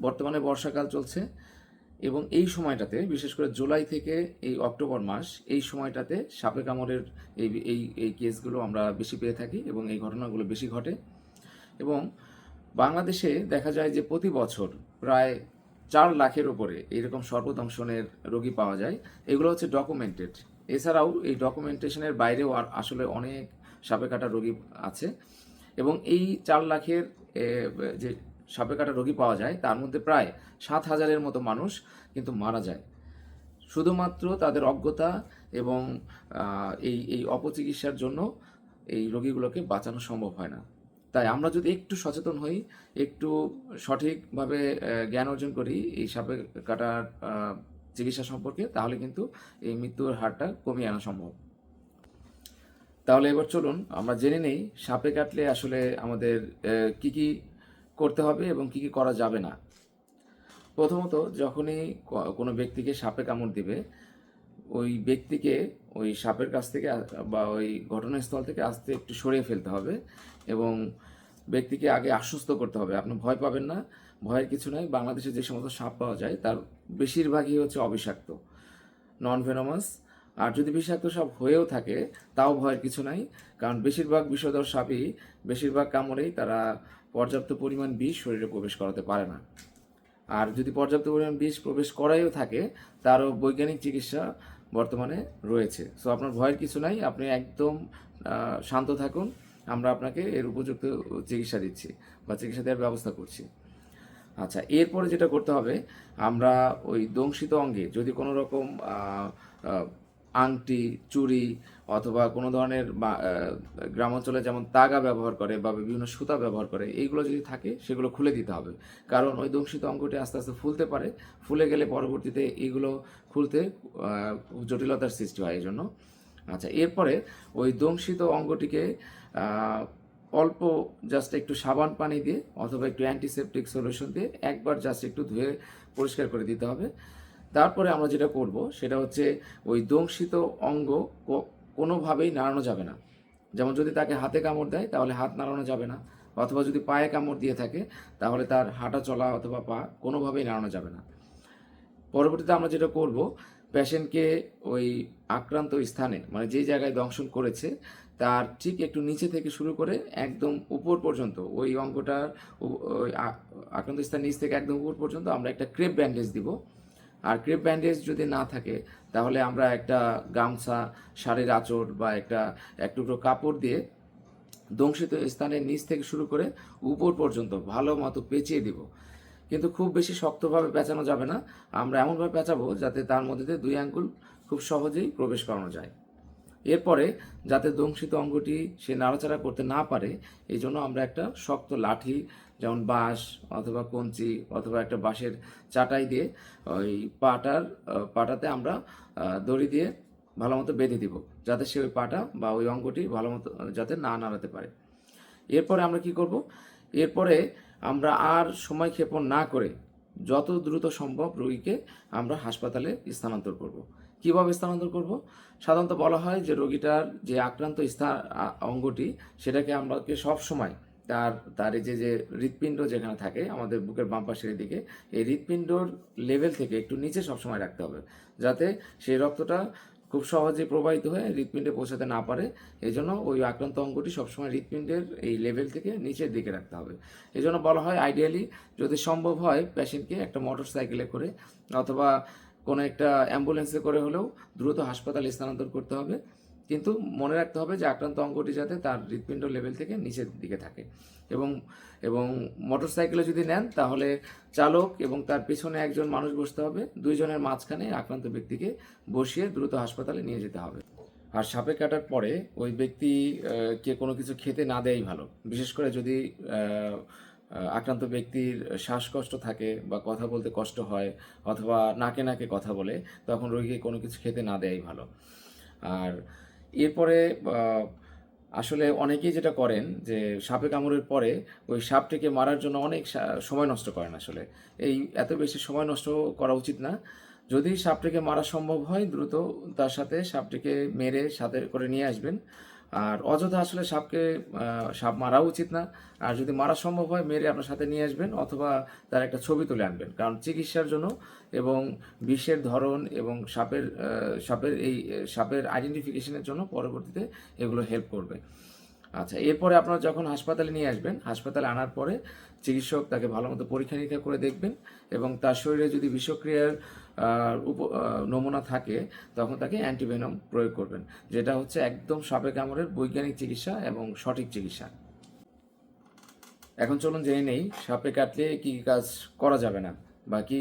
বর্তমানে বর্ষাকাল চলছে এবং এই সময়টাতে, বিশেষ করে জুলাই থেকে এই অক্টোবর মাস, এই সময়টাতে সাপে কামড়ের এই এই এই কেসগুলো আমরা বেশি পেয়ে থাকি এবং এই ঘটনাগুলো বেশি ঘটে। এবং বাংলাদেশে দেখা যায় যে প্রতি বছর প্রায় চার লাখের উপরে এরকম সর্বদংশনের রোগী পাওয়া যায়। এগুলো হচ্ছে ডকুমেন্টেড এছাড়াও এই ডকুমেন্টেশনের বাইরেও আর আসলে অনেক সাপে কাটা রোগী আছে। এবং এই চার লাখের যে সাপে কাটা রোগী পাওয়া যায়, তার মধ্যে প্রায় সাত হাজারের মতো মানুষ কিন্তু মারা যায়। শুধুমাত্র তাদের অজ্ঞতা এবং এই এই অপচিকিৎসার জন্য এই রোগীগুলোকে বাঁচানো সম্ভব হয় না। তাই আমরা যদি একটু সচেতন হই, একটু সঠিকভাবে জ্ঞান অর্জন করি এই সাপে কাটার চিকিৎসা সম্পর্কে, তাহলে কিন্তু এই মৃত্যুর হারটা কমিয়ে আনা সম্ভব। তাহলে এবার চলুন, আমরা জেনে নেই সাপে কাটলে আসলে আমাদের কি কি করতে হবে এবং কি কি করা যাবে না। প্রথমত, যখনই কোনো ব্যক্তিকে সাপে কামড় দিবে, ওই ব্যক্তিকে ওই সাপের কাছ থেকে বা ওই ঘটনাস্থল থেকে আস্তে একটু সরিয়ে ফেলতে হবে এবং ব্যক্তিকে আগে আশ্বস্ত করতে হবে। আপনি ভয় পাবেন না, ভয়ের কিছু নাই। বাংলাদেশে যে সমস্ত সাপ পাওয়া যায়, তার বেশিরভাগই হচ্ছে অবিষাক্ত নন ভেনোমাস আর যদি বিষাক্ত সাপ হয়েও থাকে, তাও ভয়ের কিছু নাই, কারণ বেশিরভাগ বিষধর সাপই বেশিরভাগ কামড়েই তারা পর্যাপ্ত পরিমাণ বিষ শরীরে প্রবেশ করাতে পারে না। আর যদি পর্যাপ্ত পরিমাণ বিষ প্রবেশ করাইও থাকে, তারও বৈজ্ঞানিক চিকিৎসা বর্তমানে রয়েছে। সো আপনার ভয়ের কিছু নাই, আপনি একদম শান্ত থাকুন, আমরা আপনাকে এর উপযুক্ত চিকিৎসা দিচ্ছি বা চিকিৎসা দেওয়ার ব্যবস্থা করছি। আচ্ছা এরপরে যেটা করতে হবে, আমরা ওই দংশিত অঙ্গে যদি কোনো রকম আংটি চুড়ি অথবা কোনো ধরনের বা- আহ, গ্রাম অঞ্চলে যেমন তাগা ব্যবহার করে বা বিভিন্ন সুতা ব্যবহার করে এইগুলো যদি থাকে সেগুলো খুলে দিতে হবে। কারণ ওই দংশিত অঙ্গটি আস্তে আস্তে ফুলতে পারে ফুলে গেলে পরবর্তীতে এগুলো খুলতে জটিলতার সৃষ্টি হয় এই জন্য আচ্ছা এরপরে ওই দংশিত অঙ্গটিকে অল্প জাস্ট একটু সাবান পানি দিয়ে অথবা একটু অ্যান্টিসেপটিক সলিউশন দিয়ে একবার জাস্ট একটু ধুয়ে পরিষ্কার করে দিতে হবে। তারপরে আমরা যেটা করব সেটা হচ্ছে ওই দংশিত অঙ্গ কোনোভাবেই নাড়ানো যাবে না। যেমন যদি তাকে হাতে কামড় দেয়, তাহলে হাত নাড়ানো যাবে না। অথবা যদি পায়ে কামড় দিয়ে থাকে, তাহলে তার হাঁটা চলা অথবা পা কোনোভাবেই নাড়ানো যাবে না। পরবর্তীতে আমরা যেটা করব, পেশেন্টকে ওই আক্রান্ত স্থানে মানে যে জায়গায় দংশন করেছে, তার ঠিক একটু নিচে থেকে শুরু করে একদম উপর পর্যন্ত, ওই অঙ্গটার আক্রান্ত স্থান নিচ থেকে একদম উপর পর্যন্ত আমরা একটা ক্রেপ ব্যান্ডেজ দিব। আর ক্রেপ ব্যান্ডেজ যদি না থাকে, তাহলে আমরা একটা গামছা, শাড়ির আঁচড় বা একটা, এক টুকরো কাপড় দিয়ে দংশিত স্থানের নিচ থেকে শুরু করে উপর পর্যন্ত ভালো মতো পেঁচিয়ে দিব। কিন্তু খুব বেশি শক্তভাবে পেঁচানো যাবে না। আমরা এমনভাবে পেঁচাবো যাতে তার মধ্যে দিয়ে দুই আঙ্গুল খুব সহজেই প্রবেশ করানো যায়। এরপরে যাতে দংশিত অঙ্গটি সে নাড়াচাড়া করতে না পারে, এই জন্য আমরা একটা শক্ত লাঠি, যেমন বাঁশ অথবা কঞ্চি অথবা একটা বাঁশের চাটাই দিয়ে ওই পাটার পাটাতে আমরা দড়ি দিয়ে ভালো মতো বেঁধে দিব, যাতে সে ওই পাটা বা ওই অঙ্গটি ভালো মতো যাতে না নাড়াতে পারে। এরপরে আমরা কি করব? এরপরে আমরা আর সময় ক্ষেপণ না করে যত দ্রুত সম্ভব রোগীকে আমরা হাসপাতালে স্থানান্তর করব। কীভাবে স্থানান্তর করব? সাধারণত বলা হয় যে রোগীটার যে আক্রান্ত স্থান অঙ্গটি, সেটাকে আমরাকে সব সময় তার তার যে যে হৃৎপিণ্ড যেখানে থাকে, আমাদের বুকের বাম পাশের দিকে এই হৃৎপিণ্ডর লেভেল থেকে একটু নিচে সবসময় রাখতে হবে। যাতে সেই রক্তটা খুব সহজে প্রবাহিত হয়ে হৃৎপিণ্ডে পৌঁছাতে না পারে এই জন্য ওই আক্রান্ত অঙ্গটি সবসময় হৃৎপিণ্ডের এই লেভেল থেকে নিচের দিকে রাখতে হবে। এই জন্য বলা হয় আইডিয়ালি যদি সম্ভব হয় পেশেন্টকে একটা মোটর সাইকেলে করে, অথবা কোনো একটা অ্যাম্বুলেন্সে করে হলেও দ্রুত হাসপাতালে স্থানান্তর করতে হবে। কিন্তু মনে রাখতে হবে যে আক্রান্ত অঙ্গটি যাতে তার হৃৎপিণ্ড লেভেল থেকে নিচের দিকে থাকে। এবং এবং মোটর সাইকেলে যদি নেন, তাহলে চালক এবং তার পিছনে একজন মানুষ বসতে হবে। দুইজনের মাঝখানে আক্রান্ত ব্যক্তিকে বসিয়ে দ্রুত হাসপাতালে নিয়ে যেতে হবে। আর সাপে কাটার পরে ওই ব্যক্তি কে কোনো কিছু খেতে না দেয়াই ভালো। বিশেষ করে যদি আক্রান্ত ব্যক্তির শ্বাসকষ্ট থাকে বা কথা বলতে কষ্ট হয় অথবা নাকে নাকে কথা বলে, তখন রোগীকে কোনো কিছু খেতে না দেয়াই ভালো। আর এরপরে আসলে অনেকেই যেটা করেন যে সাপে কামড়ের পরে ওই সাপটিকে মারার জন্য অনেক সময় নষ্ট করেন আসলে। এই এত বেশি সময় নষ্ট করা উচিত না। যদি সাপটিকে মারা সম্ভব হয়, দ্রুত তার সাথে সাপটিকে মেরে সাথে করে নিয়ে আসবেন। আর অযথা আসলে সাপকে সাপ মারা উচিত না। আর যদি মারা সম্ভব হয়, মেরে আপনার সাথে নিয়ে আসবেন অথবা তার একটা ছবি তুলে আনবেন। কারণ চিকিৎসার জন্য এবং বিষের ধরন এবং সাপের সাপের এই, সাপের আইডেন্টিফিকেশনের জন্য পরবর্তীতে এগুলো হেল্প করবে। আচ্ছা এরপরে আপনারা যখন হাসপাতালে নিয়ে আসবেন, হাসপাতালে আনার পরে চিকিৎসক তাকে ভালো মতো পরীক্ষা নিরীক্ষা করে দেখবেন এবং তার শরীরে যদি বিষক্রিয়ার নমুনা থাকে, তখন তাকে অ্যান্টিভেনম প্রয়োগ করবেন, যেটা হচ্ছে একদম সাপে কামড়ের বৈজ্ঞানিক চিকিৎসা এবং সঠিক চিকিৎসা। এখন চলুন জেনে নেই, সাপে কাটলে কি কি কাজ করা যাবে না, বা কি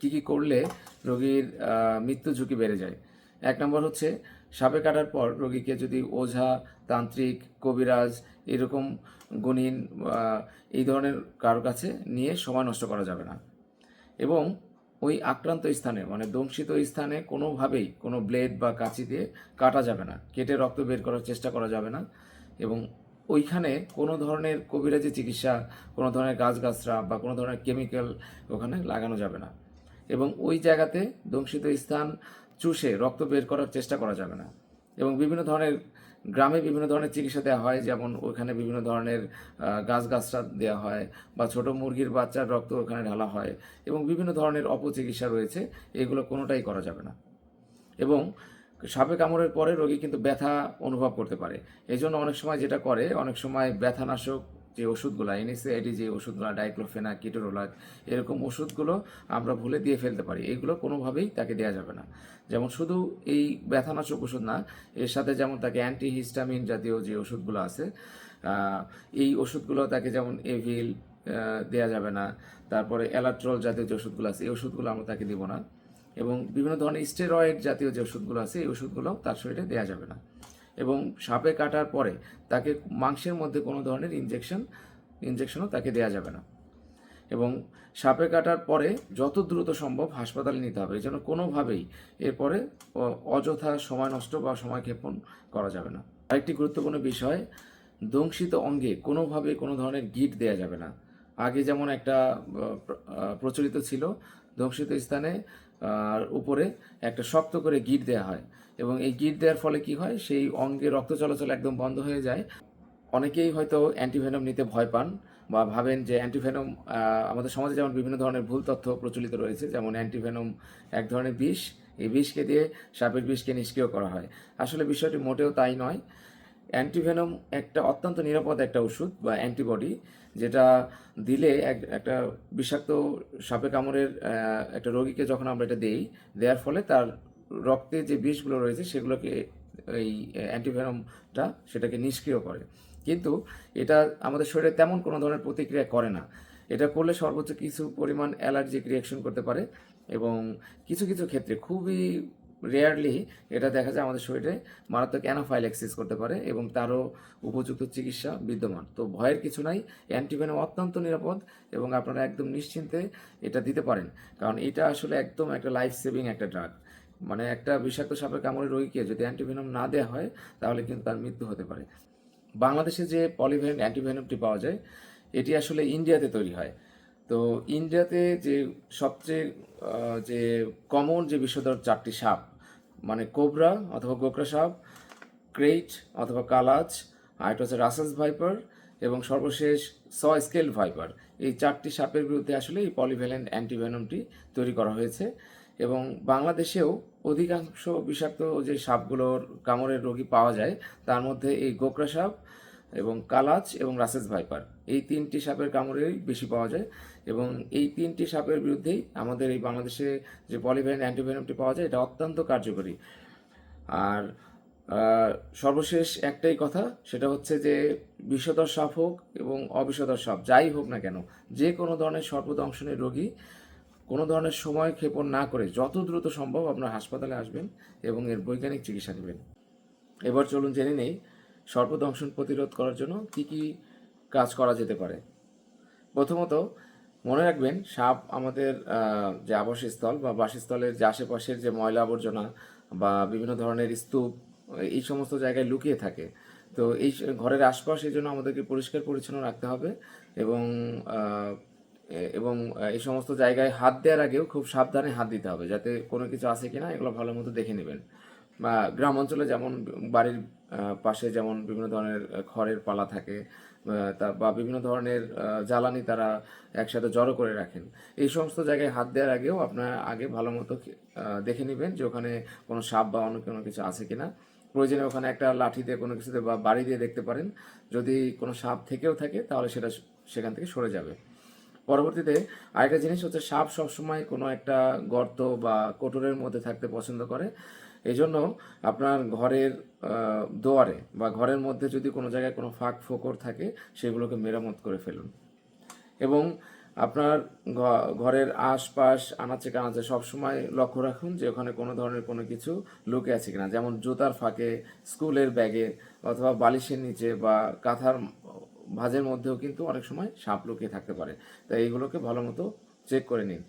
কি কি করলে রোগীর মৃত্যু ঝুঁকি বেড়ে যায়। এক নম্বর হচ্ছে, সাপে কাটার পর রোগীকে যদি ওঝা, তান্ত্রিক, কবিরাজ এরকম গুণিন এই ধরনের কারোর কাছে নিয়ে সময় নষ্ট করা যাবে না। এবং ওই আক্রান্ত স্থানে মানে দংশিত স্থানে কোনোভাবেই কোনো ব্লেড বা কাঁচি দিয়ে কাটা যাবে না। কেটে রক্ত বের করার চেষ্টা করা যাবে না এবং ওইখানে কোনো ধরনের কবিরাজি চিকিৎসা, কোনো ধরনের গাছগাছরা বা কোনো ধরনের কেমিক্যাল ওখানে লাগানো যাবে না এবং ওই জায়গাতে দংশিত স্থান চুষে রক্ত বের করার চেষ্টা করা যাবে না এবং বিভিন্ন ধরনের গ্রামে বিভিন্ন ধরনের চিকিৎসা দেওয়া হয়, যেমন ওখানে বিভিন্ন ধরনের গাছ গাছরা দেওয়া হয় বা ছোট মুরগির বাচ্চার রক্ত ওখানে ঢালা হয় এবং বিভিন্ন ধরনের অপচিকিৎসা রয়েছে, এগুলো কোনোটাই করা যাবে না। এবং সাপে কামড়ের পরে রোগী কিন্তু ব্যথা অনুভব করতে পারে। এই জন্য অনেক সময় যেটা করে, অনেক সময় ব্যথানাশক যে ওষুধগুলো এনএসএআইডি যে ওষুধগুলো ডাইক্লোফেনা কিটোরোলাক এরকম ওষুধগুলো আমরা ভুলে দিয়ে ফেলতে পারি। এইগুলো কোনোভাবেই তাকে দেওয়া যাবে না। যেমন শুধু এই ব্যথানাশক ওষুধ না, এর সাথে যেমন তাকে অ্যান্টিহিস্টামিন জাতীয় যে ওষুধগুলো আছে এই ওষুধগুলো তাকে যেমন এভিল দেওয়া যাবে না, তারপরে অ্যালাট্রল জাতীয় যে ওষুধগুলো আছে, এই ওষুধগুলো আমরা তাকে দিব না। এবং বিভিন্ন ধরনের স্টেরয়েড জাতীয় যে ওষুধগুলো আছে, এই ওষুধগুলো তার শরীরে দেওয়া যাবে না। এবং সাপে কাটার পরে তাকে মাংসের মধ্যে কোনো ধরনের ইনজেকশন ইনজেকশনও তাকে দেওয়া যাবে না। এবং সাপে কাটার পরে যত দ্রুত সম্ভব হাসপাতালে নিতে হবে, যেন কোনোভাবেই এরপরে অযথা সময় নষ্ট বা সময় ক্ষেপণ করা যাবে না। আরেকটি গুরুত্বপূর্ণ বিষয়, দংশিত অঙ্গে কোনোভাবে কোনো ধরনের গিট দেওয়া যাবে না। আগে যেমন একটা প্রচলিত ছিল, দংশিত স্থানে আর উপরে একটা শক্ত করে গিট দেওয়া হয় এবং এই গিট দেওয়ার ফলে কি হয়? সেই অঙ্গে রক্ত চলাচল একদম বন্ধ হয়ে যায়। অনেকেই হয়তো অ্যান্টিভেনম নিতে ভয় পান বা ভাবেন যে অ্যান্টিভেনম আমাদের সমাজে যেমন বিভিন্ন ধরনের ভুল তথ্য প্রচলিত রয়েছে, যেমন অ্যান্টিভেনম এক ধরনের বিষ। এই বিষকে দিয়ে সাপের বিষকে নিষ্ক্রিয় করা হয়। আসলে বিষয়টি মোটেও তাই নয়। অ্যান্টিভেনম একটা অত্যন্ত নিরাপদ একটা ওষুধ বা অ্যান্টিবডি, যেটা দিলে এক- একটা বিষাক্ত সাপে কামড়ের একটা রোগীকে যখন আমরা এটা দেই, দেওয়ার ফলে তার রক্তে যে বিষগুলো রয়েছে সেগুলোকে এই অ্যান্টিভেনমটা সেটাকে নিষ্ক্রিয় করে। কিন্তু এটা আমাদের শরীরে তেমন কোনো ধরনের প্রতিক্রিয়া করে না। এটা করলে সর্বোচ্চ কিছু পরিমাণ অ্যালার্জিক রিয়াকশন করতে পারে এবং কিছু কিছু ক্ষেত্রে খুবই রেয়ারলি এটা দেখা যায় আমাদের শরীরে মারাত্মক অ্যানাফাইলেক্সিস করতে পারে এবং তারও উপযুক্ত চিকিৎসা বিদ্যমান। তো ভয়ের কিছু নাই অ্যান্টিভেনম অত্যন্ত নিরাপদ এবং আপনারা একদম নিশ্চিন্তে এটা দিতে পারেন। কারণ এটা আসলে একদম একটা লাইফ সেভিং একটা ড্রাগ মানে একটা বিষাক্ত সাপের কামড়ে রোগীকে যদি অ্যান্টিভেনম না দেওয়া হয়, তাহলে কিন্তু তার মৃত্যু হতে পারে। বাংলাদেশে যে পলিভেন অ্যান্টিভেনমটি পাওয়া যায়, এটি আসলে ইন্ডিয়াতে তৈরি হয়। তো ইন্ডিয়াতে যে সবচেয়ে যে কমন যে বিষধর চারটি সাপ মানে কোবরা অথবা গোকরা সাপ, ক্রেইট অথবা কালাচ, আর এটা হচ্ছে রাসেন্স ভাইপার এবং সর্বশেষ স স্কেল ভাইপার। এই চারটি সাপের বিরুদ্ধে আসলে এই পলিভ্যালেন্ট অ্যান্টিভেনমটি তৈরি করা হয়েছে এবং বাংলাদেশেও অধিকাংশ বিষাক্ত যে সাপগুলোর কামড়ের রোগী পাওয়া যায়, তার মধ্যে এই গোকরা সাপ এবং কালাচ এবং রাসেস ভাইপার। এই তিনটি সাপের কামড়েই বেশি পাওয়া যায় এবং এই তিনটি সাপের বিরুদ্ধেই আমাদের এই বাংলাদেশে যে পলিভেন অ্যান্টিভেনমটি পাওয়া যায়, এটা অত্যন্ত কার্যকরী। আর সর্বশেষ একটাই কথা, সেটা হচ্ছে যে বিষধর সাপ হোক এবং অবিষধর সাপ, যাই হোক না কেন, যে কোনো ধরনের সর্বদংশনের রোগী কোনো ধরনের সময় ক্ষেপণ না করে যত দ্রুত সম্ভব আপনার হাসপাতালে আসবেন এবং এর বৈজ্ঞানিক চিকিৎসা নেবেন। এবার চলুন জেনে নেই সর্পদংশন প্রতিরোধ করার জন্য কি কি কাজ করা যেতে পারে? প্রথমত মনে রাখবেন, সাপ আমাদের যে আবাসস্থল বা বাসস্থলের যে আশেপাশের যে ময়লা আবর্জনা বা বিভিন্ন ধরনের স্তূপ, এই সমস্ত জায়গায় লুকিয়ে থাকে। তো এই ঘরের আশপাশ এই জন্য আমাদেরকে পরিষ্কার পরিচ্ছন্ন রাখতে হবে এবং এবং এই সমস্ত জায়গায় হাত দেওয়ার আগেও খুব সাবধানে হাত দিতে হবে যাতে কোনো কিছু আছে কিনা এগুলো ভালো মতো দেখে নেবেন। বা গ্রাম অঞ্চলে যেমন বাড়ির পাশে যেমন বিভিন্ন ধরনের খড়ের পালা থাকে তা বা বিভিন্ন ধরনের জ্বালানি তারা একসাথে জড়ো করে রাখেন। এই সমস্ত জায়গায় হাত দেওয়ার আগেও আপনার আগে ভালো মতো দেখে নেবেন যে ওখানে কোনো সাপ বা অন্য কোনো কিছু আছে কিনা। প্রয়োজনে ওখানে একটা লাঠি দিয়ে কোনো কিছুতে বা বাড়ি দিয়ে দেখতে পারেন। যদি কোনো সাপ থেকেও থাকে, তাহলে সেটা সেখান থেকে সরে যাবে। পরবর্তীতে আরেকটা জিনিস হচ্ছে, সাপ সবসময় কোনো একটা গর্ত বা কোটরের মধ্যে থাকতে পছন্দ করে। এই জন্য আপনার ঘরের দুয়ারে বা ঘরের মধ্যে যদি কোনো জায়গায় কোনো ফাঁক ফোকর থাকে, সেগুলোকে মেরামত করে ফেলুন। এবং আপনার ঘরের আশপাশ, আনাচে কানাচে সবসময় লক্ষ্য রাখুন যে ওখানে কোনো ধরনের কোনো কিছু লুকে আছে কিনা। যেমন জুতার ফাঁকে, স্কুলের ব্যাগে অথবা বালিশের নিচে বা কাঁথার ভাঁজের মধ্যেও কিন্তু অনেক সময় সাপ লুকিয়ে থাকতে পারে। তাই এইগুলোকে ভালো মতো চেক করে নিন।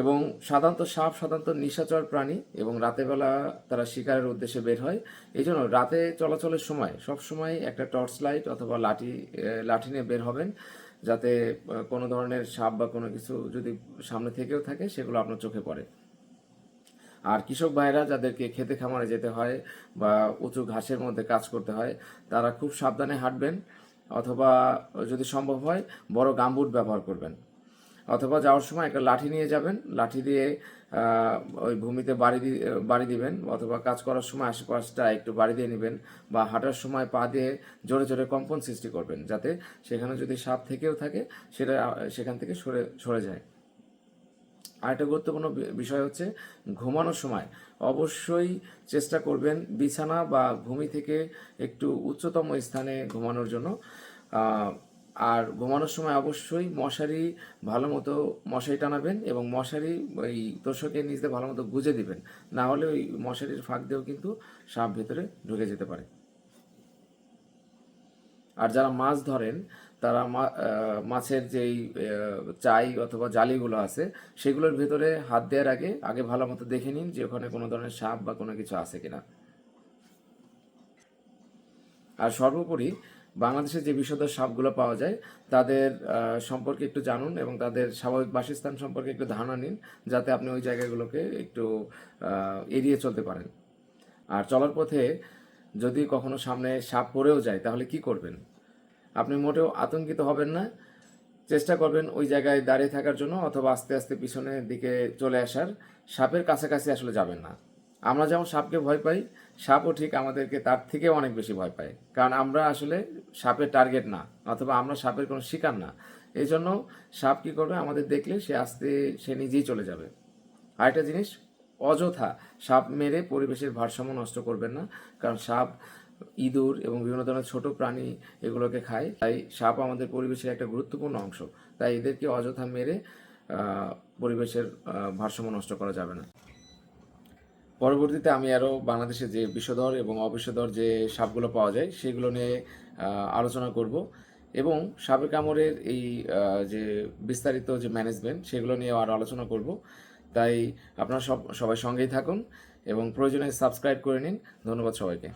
এবং সাধারণত সাপ, সাধারণত নিশাচর প্রাণী এবং রাতের বেলা তারা শিকারের উদ্দেশ্যে বের হয়। এই জন্য রাতে চলাচলের সময় সব সময় একটা টর্চ লাইট অথবা লাঠি লাঠি নিয়ে বের হবেন যাতে কোনো ধরনের সাপ বা কোনো কিছু যদি সামনে থেকেও থাকে সেগুলো আপনার চোখে পড়ে। আর কৃষক ভাইরা যাদেরকে খেতে খামারে যেতে হয় বা উঁচু ঘাসের মধ্যে কাজ করতে হয়, তারা খুব সাবধানে হাঁটবেন অথবা যদি সম্ভব হয় বড় গামবুট ব্যবহার করবেন। অথবা যাওয়ার সময় একটা লাঠি নিয়ে যাবেন, লাঠি দিয়ে ওই ভূমিতে বাড়ি বাড়ি দিবেন অথবা কাজ করার সময় আশেপাশটা একটু বাড়ি দিয়ে নেবেন বা হাঁটার সময় পা দিয়ে জোরে জোরে কম্পন সৃষ্টি করবেন যাতে সেখানে যদি সাপ থেকেও থাকে সেটা, সেখান থেকে সরে সরে যায়। আরেকটা গুরুত্বপূর্ণ বিষয় হচ্ছে ঘুমানোর সময় অবশ্যই চেষ্টা করবেন বিছানা বা ভূমি থেকে একটু উচ্চতম স্থানে ঘুমানোর জন্য। আর ঘুমানোর সময় অবশ্যই মশারি ভালো মতো মশারি টানাবেন এবং মশারি ওই তোষকের নিচে ভালো মতো গুজে দিবেন। না হলে ওই মশারির ফাঁক দিয়েও কিন্তু সাপ ভেতরে ঢুকে যেতে পারে। আর যারা মাছ ধরেন, তারা মাছের যেই চাই অথবা জালিগুলো আছে, সেগুলোর ভেতরে হাত দেওয়ার আগে আগে ভালো মতো দেখে নিন যে ওখানে কোনো ধরনের সাপ বা কোনো কিছু আছে কিনা। আর সর্বোপরি বাংলাদেশে যে বিষধর সাপগুলো পাওয়া যায়, তাদের সম্পর্কে একটু জানুন এবং তাদের স্বাভাবিক বাসস্থান সম্পর্কে একটু ধারণা নিন, যাতে আপনি ওই জায়গাগুলোকে একটু এড়িয়ে চলতে পারেন। আর চলার পথে যদি কখনো সামনে সাপ পড়েও যায়, তাহলে কি করবেন? আপনি মোটেও আতঙ্কিত হবেন না। চেষ্টা করবেন ওই জায়গায় দাঁড়িয়ে থাকার জন্য অথবা আস্তে আস্তে পিছনের দিকে চলে আসার। সাপের কাছাকাছি আসলে যাবেন না। আমরা যেমন সাপকে ভয় পাই, সাপও ঠিক আমাদেরকে তার থেকে অনেক বেশি ভয় পায়। কারণ আমরা আসলে সাপের টার্গেট না, অথবা আমরা সাপের কোনো শিকার না। এই জন্য সাপ কী করবে, আমাদের দেখলে সে আস্তে, সে নিজেই চলে যাবে। আরেকটা জিনিস, অযথা সাপ মেরে পরিবেশের ভারসাম্য নষ্ট করবেন না। কারণ সাপ ইঁদুর এবং বিভিন্ন ধরনের ছোট প্রাণী এগুলোকে খায়। তাই সাপ আমাদের পরিবেশের একটা গুরুত্বপূর্ণ অংশ। তাই এদেরকে অযথা মেরে পরিবেশের ভারসাম্য নষ্ট করা যাবে না। পরবর্তীতে আমি আরও বাংলাদেশে যে বিষধর এবং অবিষধর যে সাপগুলো পাওয়া যায়, সেগুলো নিয়ে আলোচনা করব। এবং সাপের কামড়ের এই যে বিস্তারিত যে ম্যানেজমেন্ট সেগুলো নিয়েও আরও আলোচনা করব। তাই আপনারা সব, সবাই সঙ্গেই থাকুন এবং প্রয়োজনে সাবস্ক্রাইব করে নিন। ধন্যবাদ সবাইকে।